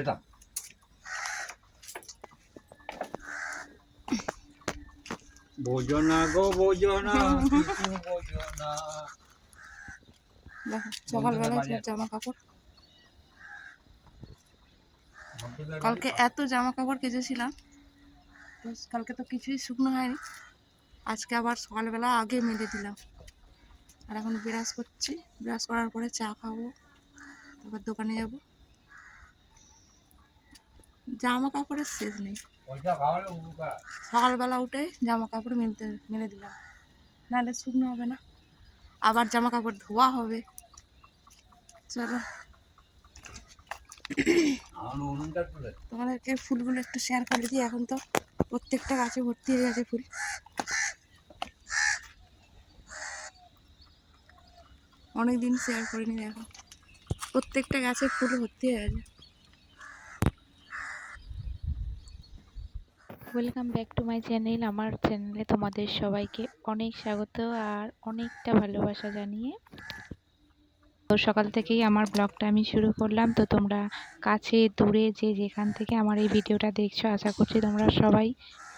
খেতাম। বোঝো না গো বোঝো না কিছু বোঝো না দেখো সকালবেলা বাড়ি সব জামা কাপড় বন্ধুদের কালকে এত জামা কাপড় কেচেছিলাম তো কালকে তো কিছুই শুকনো হয়নি। আজকে আবার সকালবেলা আগে মেলে দিলাম। আর এখন ব্রাশ করছি। ব্রাশ করার পরে চা খাব তারপর দোকানে যাব। জামা কাপড়ের শেষ নেই। সকালবেলা উঠে জামা কাপড় মেলতে মেলে দিলাম। নাহলে শুকনো হবে না। আবার জামা কাপড় ধোয়া হবে। চলো। তোমাদেরকে ফুলগুলো একটু শেয়ার করে দিই এখন তো। প্রত্যেকটা গাছে ভর্তি হয়ে গেছে ফুল। অনেক দিন শেয়ার করিনি দেখো। প্রত্যেকটা গাছে ফুল ভর্তি হয়ে গেছে। Welcome back to my channel আমার চ্যানেলে তোমাদের সবাইকে অনেক স্বাগত আর অনেকটা ভালোবাসা জানিয়ে। তো সকাল থেকেই আমার ব্লগটা আমি শুরু করলাম। তো তোমরা কাছে দূরে যে যেখান থেকে আমার এই ভিডিওটা দেখছ আশা করছি তোমরা সবাই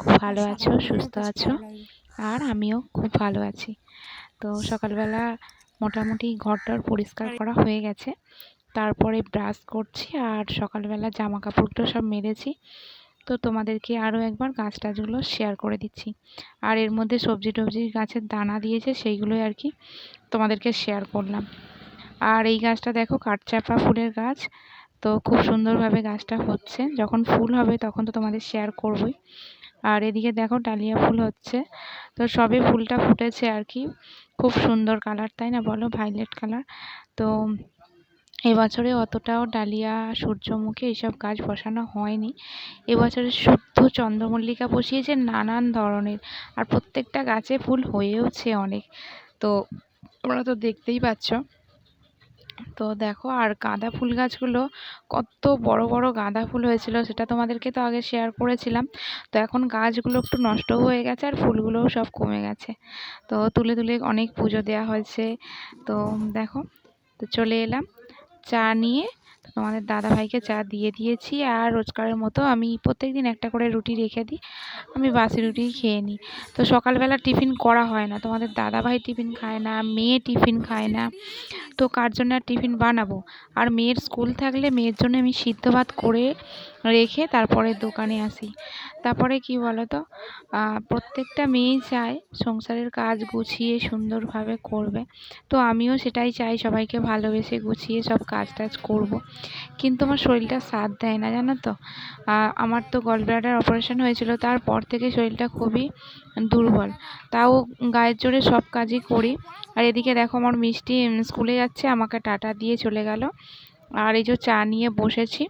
খুব ভালো আছো সুস্থ আছো আর আমিও খুব ভালো আছি। তো সকালবেলা মোটামুটি ঘরটার পরিষ্কার করা হয়ে গেছে। তারপরে ব্রাশ করছি আর সকালবেলা জামা কাপড়গুলো সব মেরেছি। তো তোমাদেরকে আরও একবার গাছ টাছগুলো শেয়ার করে দিচ্ছি। আর এর মধ্যে সবজি টবজি গাছের দানা দিয়েছে, সেইগুলোই আর কি তোমাদেরকে শেয়ার করলাম। আর এই গাছটা দেখো কাঠচাপা ফুলের গাছ। তো খুব সুন্দরভাবে গাছটা হচ্ছে। যখন ফুল হবে তখন তো তোমাদের শেয়ার করবই। আর এদিকে দেখো ডালিয়া ফুল হচ্ছে। তো সবে ফুলটা ফুটেছে আর কি। খুব সুন্দর কালার তাই না বলো? ভাইলেট কালার তো এবছরে অতটাও ডালিয়া, সূর্যমুখী এইসব গাছ বসানো হয়নি। এবছরে শুদ্ধ চন্দ্রমল্লিকা বসিয়েছে নানান ধরনের আর প্রত্যেকটা গাছে ফুল হয়েওছে অনেক। তো তোমরা তো দেখতেই পাচ্ছ। তো দেখো, আর গাঁদা ফুল গাছগুলো কত বড় বড় গাঁদা ফুল হয়েছিল সেটা তোমাদেরকে তো আগে শেয়ার করেছিলাম। তো এখন গাছগুলো একটু নষ্টও হয়ে গেছে আর ফুলগুলোও সব কমে গেছে। তো তুলে তুলে অনেক পুজো দেওয়া হয়েছে। তো দেখো, তো চলে এলাম। চা নিয়ে তোমাদের দাদা ভাইকে চা দিয়ে দিয়েছি আর রোজকারের মতো আমি প্রত্যেক দিন একটা করে রুটি রেখে দিই, আমি বাসি রুটি খেয়ে নিই। তো সকালবেলা টিফিন করা হয় না, তোমাদের দাদা ভাই টিফিন খায় না, মেয়ে টিফিন খায় না। তো কার জন্য আর টিফিন বানাবো? আর মেয়ের স্কুল থাকলে মেয়ের জন্য আমি সিদ্ধ ভাত করে রেখে তারপরে দোকানে আসি। তারপরে কি বলো তো প্রত্যেকটা মেয়েই চায় সংসারের কাজ গুছিয়ে সুন্দরভাবে করবে। তো আমিও সেটাই চাই সবাইকে ভালোবেসে গুছিয়ে সব কাজ টাজ করব। কিন্তু আমার শরীরটা সাথ দেয় না, জানো তো? আমার তো গলব্লাডার অপারেশন হয়েছিল, তারপর থেকে শরীরটা খুবই দুর্বল। তাও গায়ের জোরে সব কাজই করি। আর এদিকে দেখো আমার মিষ্টি স্কুলে যাচ্ছে, আমাকে টাটা দিয়ে চলে গেল। আর এই যে চা নিয়ে বসেছি।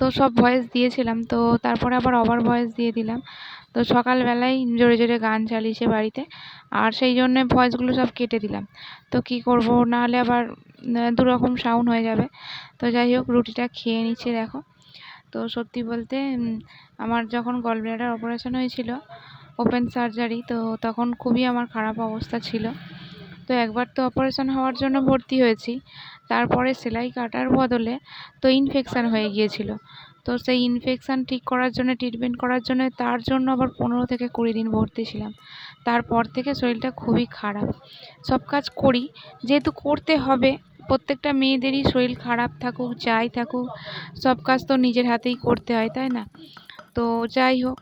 তো সব ভয়েস দিয়েছিলাম তো তারপরে আবার ওভার ভয়েস দিয়ে দিলাম। তো সকালবেলায় জোরে জোরে গান চালিয়েছে বাড়িতে আর সেই জন্য ভয়েসগুলো সব কেটে দিলাম। তো কি করব নাহলে আবার আহ, দুরকম সাউন্ড হয়ে যাবে। তো যাই হোক রুটিটা খেয়ে নিচ্ছে দেখো। তো সত্যি বলতে আমার যখন গলব্লাডার অপারেশন হয়েছিল ওপেন সার্জারি তো তখন খুবই আমার খারাপ অবস্থা ছিল। তো একবার তো অপারেশন হওয়ার জন্য ভর্তি হয়েছি তারপরে সেলাই কাটার বদলে তো ইনফেকশান হয়ে গিয়েছিল। তো সেই ইনফেকশান ঠিক করার জন্য ট্রিটমেন্ট করার জন্য তার জন্য আবার পনেরো থেকে কুড়ি দিন ভর্তি ছিলাম। তারপর থেকে শরীরটা খুবই খারাপ। সব কাজ করি, যেহেতু করতে হবে, প্রত্যেকটা মেয়েদেরই শরীর খারাপ থাকুক, যাই থাকুক, সব কাজ তো নিজের হাতেই করতে হয়, তাই না? তো যাই হোক,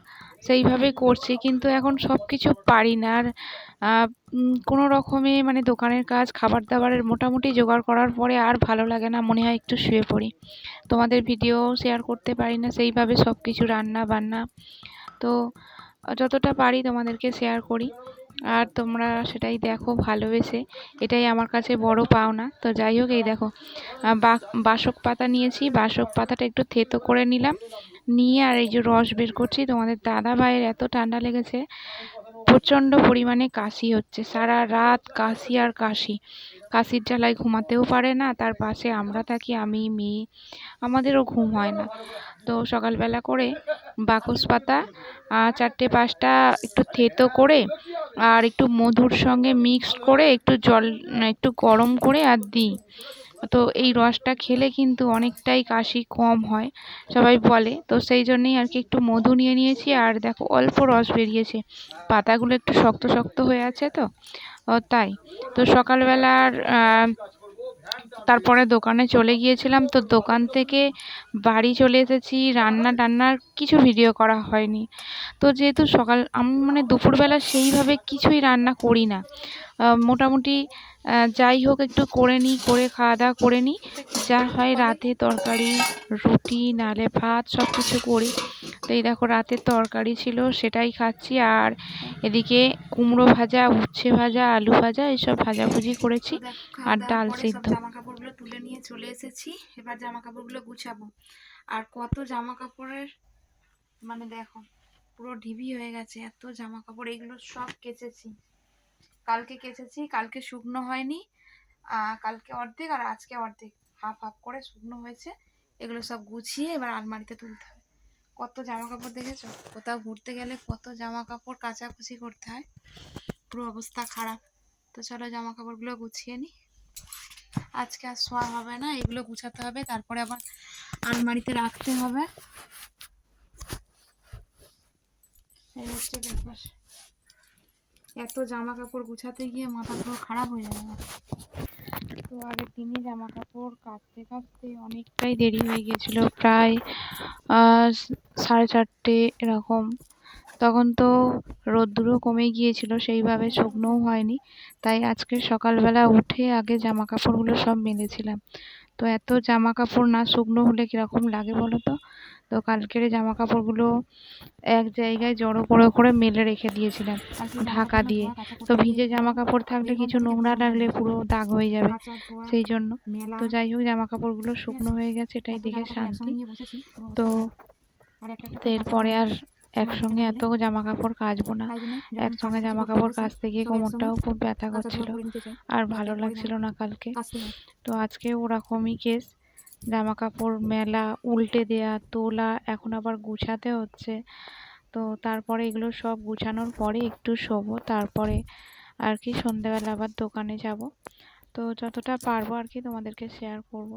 সেইভাবেই করছি, কিন্তু এখন সব কিছু পারি না। আর কোনো রকমে মানে দোকানের কাজ খাবার দাবারের মোটামুটি জোগাড় করার পরে আর ভালো লাগে না, মনে হয় একটু শুয়ে পড়ি। তোমাদের ভিডিও শেয়ার করতে পারি না, সেইভাবে সব কিছু রান্না বান্না। তো, যতটা পারি তোমাদেরকে শেয়ার করি। আর তোমরা সেটাই দেখো, ভালোবেসে। এটাই আমার কাছে বড় পাওনা। তো যাই হোক, এই দেখো বাসক পাতা নিয়েছি। বাসক পাতাটা একটু থেতো করে নিলাম। নিয়ে আর এই যে রস বের করছি, তোমাদের দাদা ভাইয়ের এত ঠান্ডা লেগেছে। প্রচণ্ড পরিমাণে কাশি হচ্ছে। সারা রাত কাশি আর কাশি। কাশির জ্বালায় ঘুমাতেও পারে না, তার পাশে আমরা থাকি, আমি, মেয়ে, আমাদেরও ঘুম হয় না। তো সকালবেলা করে বাকস পাতা চারটে পাঁচটা একটু থেতো করে আর একটু মধুর সঙ্গে মিক্সড করে একটু জল, একটু গরম করে আর দিই। তো এই রসটা খেলে কিন্তু অনেকটাই কাশি কম হয়, সবাই বলে। তো সেই জন্যেই আর কি একটু মধু নিয়ে নিয়েছি আর দেখো অল্প রস বেরিয়েছে। পাতাগুলো একটু শক্ত শক্ত হয়ে আছে তো? তাই। তো সকালবেলার তারপরে দোকানে চলে গিয়েছিলাম তো দোকান থেকে বাড়ি চলে এসেছি, রান্না টান্নার কিছু ভিডিও করা হয়নি। তো যেহেতু সকাল, আমি মানে দুপুরবেলা সেইভাবে কিছুই রান্না করি না। মোটামুটি যাই হোক একটু করে নিই করে খাওয়া দাওয়া করে নিই। যা হয় রাতে তরকারি রুটি নালে ভাত সব কিছু করি। তো এই দেখো রাতের তরকারি ছিল সেটাই খাচ্ছি। আর এদিকে কুমড়ো ভাজা উচ্ছে ভাজা আলু ভাজা এসব ভাজাভুজি করেছি। আর ডাল সিদ্ধ। জামা কাপড়গুলো তুলে নিয়ে চলে এসেছি। এবার জামা কাপড়গুলো গুছাবো। আর কত জামা কাপড়ের মানে দেখো পুরো ঢিবি হয়ে গেছে। এত জামা কাপড় এগুলো সব কেচেছি। কালকে কেচেছি, কালকে শুকনো হয়নি কালকে অর্ধেক আর আজকে অর্ধেক। হাফ হাফ করে শুকনো হয়েছে, এগুলো সব গুছিয়ে এবার আলমারিতে তুলতে হবে। কত জামা কাপড় দেখেছ? কোথাও ঘুরতে গেলে কত জামা কাপড় কাচাকুচি করতে হয়, পুরো অবস্থা খারাপ। তো চলো জামা কাপড়গুলো গুছিয়ে নিই আজকে আর শোয়া হবে না, এগুলো গুছাতে হবে, তারপরে আবার আলমারিতে রাখতে হবে। এই হচ্ছে ব্যাপার। এত জামা কাপড় গুছাতে গিয়ে মাথা পুরো খারাপ হয়ে যাবে। তো আগের দিনই জামা কাপড় কাচতে কাচতে অনেকটাই দেরি হয়ে গিয়েছিল, প্রায় সাড়ে চারটে এরকম। তখন তো রোদ্দুরও কমে গিয়েছিল, সেইভাবে শুকনোও হয়নি। তাই আজকে সকালবেলা উঠে আগে জামা কাপড়গুলো সব মেলেছিলাম। তো এত জামা কাপড় না শুকনো হলে কীরকম লাগে বলো তো? তো কালকের জামা কাপড়গুলো এক জায়গায় জড়ো করে করে মেলে রেখে দিয়েছিলাম ঢাকা দিয়ে। তো ভিজে জামা কাপড় থাকলে কিছু নোংরা লাগলে পুরো দাগ হয়ে যাবে সেই জন্য। তো যাই হোক জামা কাপড়গুলো শুকনো হয়ে গেছে এটাই দেখে শান্তি। তো এরপরে আর একসঙ্গে এত জামা কাপড় কাচবো না। একসঙ্গে জামা কাপড় কাচতে গিয়ে কোমরটাও খুব ব্যথা করছিল। আর ভালো লাগছিল না কালকে। তো আজকে ওরকমই কেস জামা কাপড় মেলা উল্টে দেয়া, তোলা, এখন আবার গুছাতে হচ্ছে। তো তারপরে এগুলো সব গুছানোর পরে একটু শোবো, তারপরে আর কি সন্ধ্যেবেলা আবার দোকানে যাব। তো যতটা পারব আর কি তোমাদেরকে শেয়ার করব।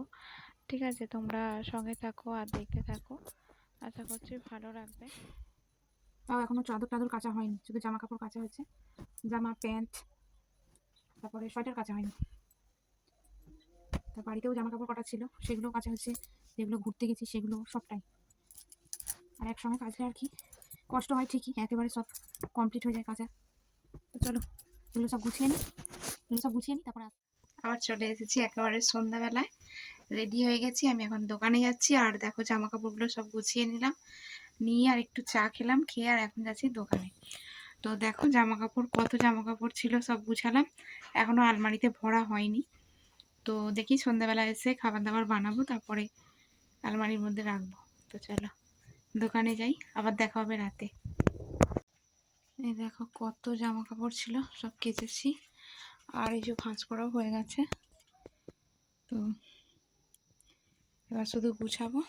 ঠিক আছে, তোমরা সঙ্গে থাকো আর দেখতে থাকো। আশা করছি ভালো লাগবে। তাও এখনও চাদর টাদর কাচা হয়নি, শুধু জামা কাপড় কাচা হয়েছে। জামা, প্যান্ট, তারপরে সোয়েটার কাচা হয়নি। তার বাড়িতেও জামা কাপড় কাটা ছিল? সেগুলো কাচা হচ্ছে, যেগুলো ঘুরতে গেছি সেগুলো সবটাই। আর একসঙ্গে কাচলে আর কি? কষ্ট হয় ঠিকই, একেবারে সব কমপ্লিট হয়ে যায় কাচা তো চলো, এগুলো সব গুছিয়ে নিই এগুলো সব গুছিয়ে নিই তারপর আবার চলে এসেছি একেবারে সন্ধ্যাবেলায়। রেডি হয়ে গেছি, আমি এখন দোকানে যাচ্ছি, আর দেখো জামা কাপড়গুলো সব গুছিয়ে নিলাম। নিয়ে আর একটু চা খেলাম, খেয়ে আর এখন যাচ্ছি দোকানে। তো দেখো জামা কাপড় কত জামা কাপড় ছিল সব গুছালাম। এখনও আলমারিতে ভরা হয়নি। তো দেখি সন্ধ্যাবেলা এসে খাবার দাবার বানাবো, তারপরে আলমারির মধ্যে রাখব। তো চলো, দোকানে যাই, আবার দেখা হবে রাতে। এই দেখো কত জামা কাপড় ছিল, সব কেচেছি। আর এই যে ভাঁজ করাও হয়ে গেছে। তো এবার শুধু গুছাবো।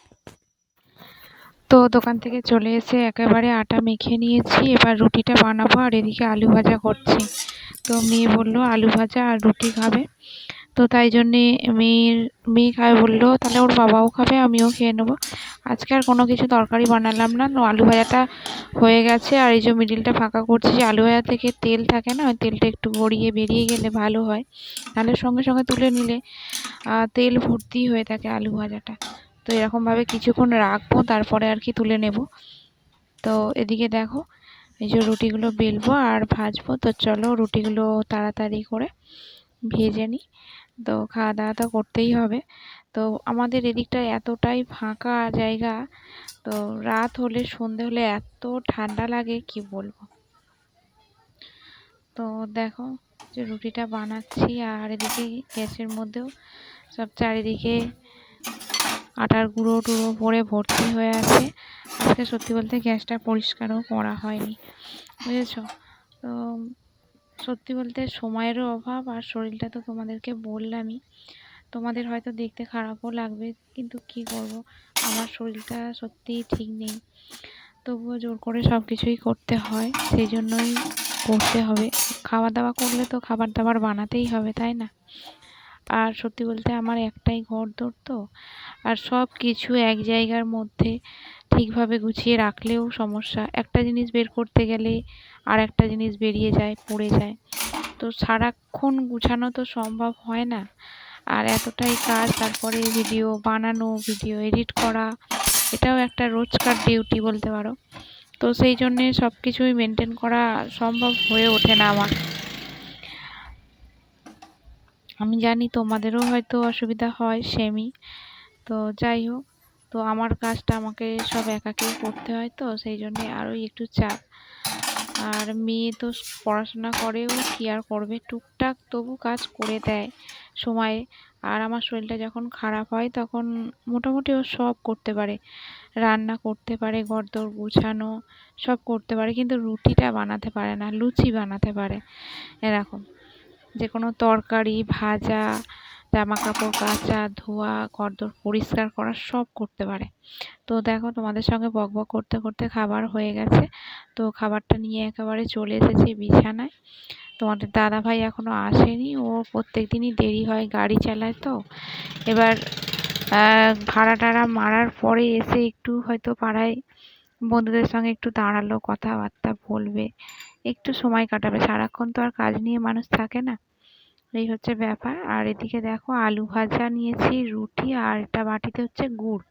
তো দোকান থেকে চলে এসে একেবারে আটা মেখে নিয়েছি, এবার রুটিটা বানাবো, আর এদিকে আলু ভাজা করছি। তো মেয়ে বলল, আলু ভাজা আর রুটি খাবে। তো তাই জন্যে মেয়ের, মেয়ে খাবে বলল, তাহলে ওর বাবাও খাবে, আমিও খেয়ে নেব। আজকে আর কোনো কিছু তরকারি বানালাম না আলু ভাজাটা হয়ে গেছে, আর এই যে মিডিলটা ফাঁকা করছি যে আলু ভাজা থেকে তেল থাকে না, ওই তেলটা একটু গড়িয়ে বেরিয়ে গেলে ভালো হয় তাহলে সঙ্গে সঙ্গে তুলে নিলে তেল ভর্তি হয়ে থাকে আলু ভাজাটা। তো এরকমভাবে কিছুক্ষণ রাখব, তারপরে আর কি তুলে নেব। তো এদিকে দেখো, এই যে রুটিগুলো বেলবো আর ভাজবো, তো চলো রুটিগুলো তাড়াতাড়ি করে ভেজে নিই। তো খাওয়া দাওয়া তো করতেই হবে। তো আমাদের এদিকটা এতটাই ফাঁকা জায়গা, তো রাত হলে, সন্ধে হলে এত ঠান্ডা লাগে, কি বলব? তো দেখো যে রুটিটা বানাচ্ছি, আর এদিকে গ্যাসের মধ্যেও সব চারিদিকে আটার গুঁড়ো টুড়ো পরে ভর্তি হয়ে আছে। আজকে সত্যি বলতে গ্যাসটা পরিষ্কারও করা হয়নি, বুঝেছ? তো সত্যি বলতে সময়েরও অভাব আর শরীরটা তো তোমাদেরকে বললামই। তোমাদের হয়তো দেখতে খারাপও লাগবে, কিন্তু কি করব? আমার শরীরটা সত্যিই ঠিক নেই। তবুও জোর করে সব কিছুই করতে হয়, সেই জন্যই করতে হবে। খাওয়া দাওয়া করলে তো খাবার দাবার বানাতেই হবে, তাই না? আর সত্যি বলতে আমার একটাই ঘর দোর তো। আর সব কিছু এক জায়গার মধ্যে ঠিকভাবে গুছিয়ে রাখলেও সমস্যা। একটা জিনিস বের করতে গেলে আর একটা জিনিস বেরিয়ে যায়, পড়ে যায়। তো সারাক্ষণ গুছানো তো সম্ভব হয় না। আর এতটাই কাজ, তারপরে ভিডিও বানানো ভিডিও এডিট করা, এটাও একটা রোজকার ডিউটি বলতে পারো। তো সেই জন্যে সব কিছুই মেনটেন করা সম্ভব হয়ে ওঠে না আমার। আমি জানি তোমাদেরও হয়তো অসুবিধা হয়, সেমই। তো যাই হোক, তো আমার কাজটা আমাকে সব একাকেই করতে হয় তো, সেই জন্যে আরও একটু চাপ। আর মেয়ে তো পড়াশোনা করেও কি আর করবে? টুকটাক তবু কাজ করে দেয় সময়ে। আর আমার শরীরটা যখন খারাপ হয়, তখন মোটামুটি ও সব করতে পারে। রান্না করতে পারে, ঘরদোর গুছানো সব করতে পারে, কিন্তু রুটিটা বানাতে পারে না, লুচি বানাতে পারে। এরকম। যে কোনো তরকারি, ভাজা জামা কাপড় কাচা ধোয়া, ঘরদোর পরিষ্কার করা সব করতে পারে। তো দেখো, তোমাদের সঙ্গে বক বক করতে করতে খাবার হয়ে গেছে। তো খাবারটা নিয়ে একেবারে চলে এসেছি বিছানায়। তোমাদের দাদা ভাই এখনও আসেনি, ও প্রত্যেক দিনই দেরি হয় গাড়ি চালায় তো। এবার ভাড়া টাড়া মারার পরে এসে একটু হয়তো পাড়ায় বন্ধুদের সঙ্গে একটু দাঁড়াল, কথাবার্তা বলবে। একটু সময় কাটাবে। সারাক্ষণ তো আর কাজ নিয়ে মানুষ থাকে না। এই হচ্ছে ব্যাপার। আর এদিকে দেখো, আলু ভাজা নিয়েছি, রুটি আর এটা বাটিতে হচ্ছে গুড়।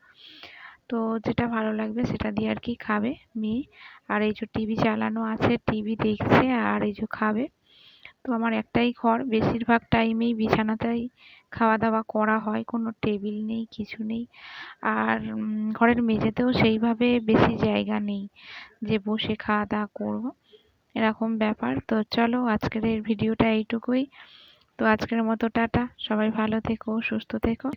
তো যেটা ভালো লাগবে সেটা দিয়ে আর কি খাবে মেয়ে। আর এই যে টিভি চালানো আছে, টিভি দেখছে আর এই যে খাবে। তো আমার একটাই ঘর। বেশিরভাগ টাইমেই বিছানাতেই খাওয়া দাওয়া করা হয়। কোনো টেবিল নেই, কিছু নেই। আর ঘরের মেঝেতেও সেইভাবে বেশি জায়গা নেই যে বসে খাওয়া দাওয়া করব। এরকম ব্যাপার। তো চলো আজকের এই ভিডিওটা এইটুকুই। তো আজকের মতো টাটা। সবাই ভালো থেকো, সুস্থ থেকো।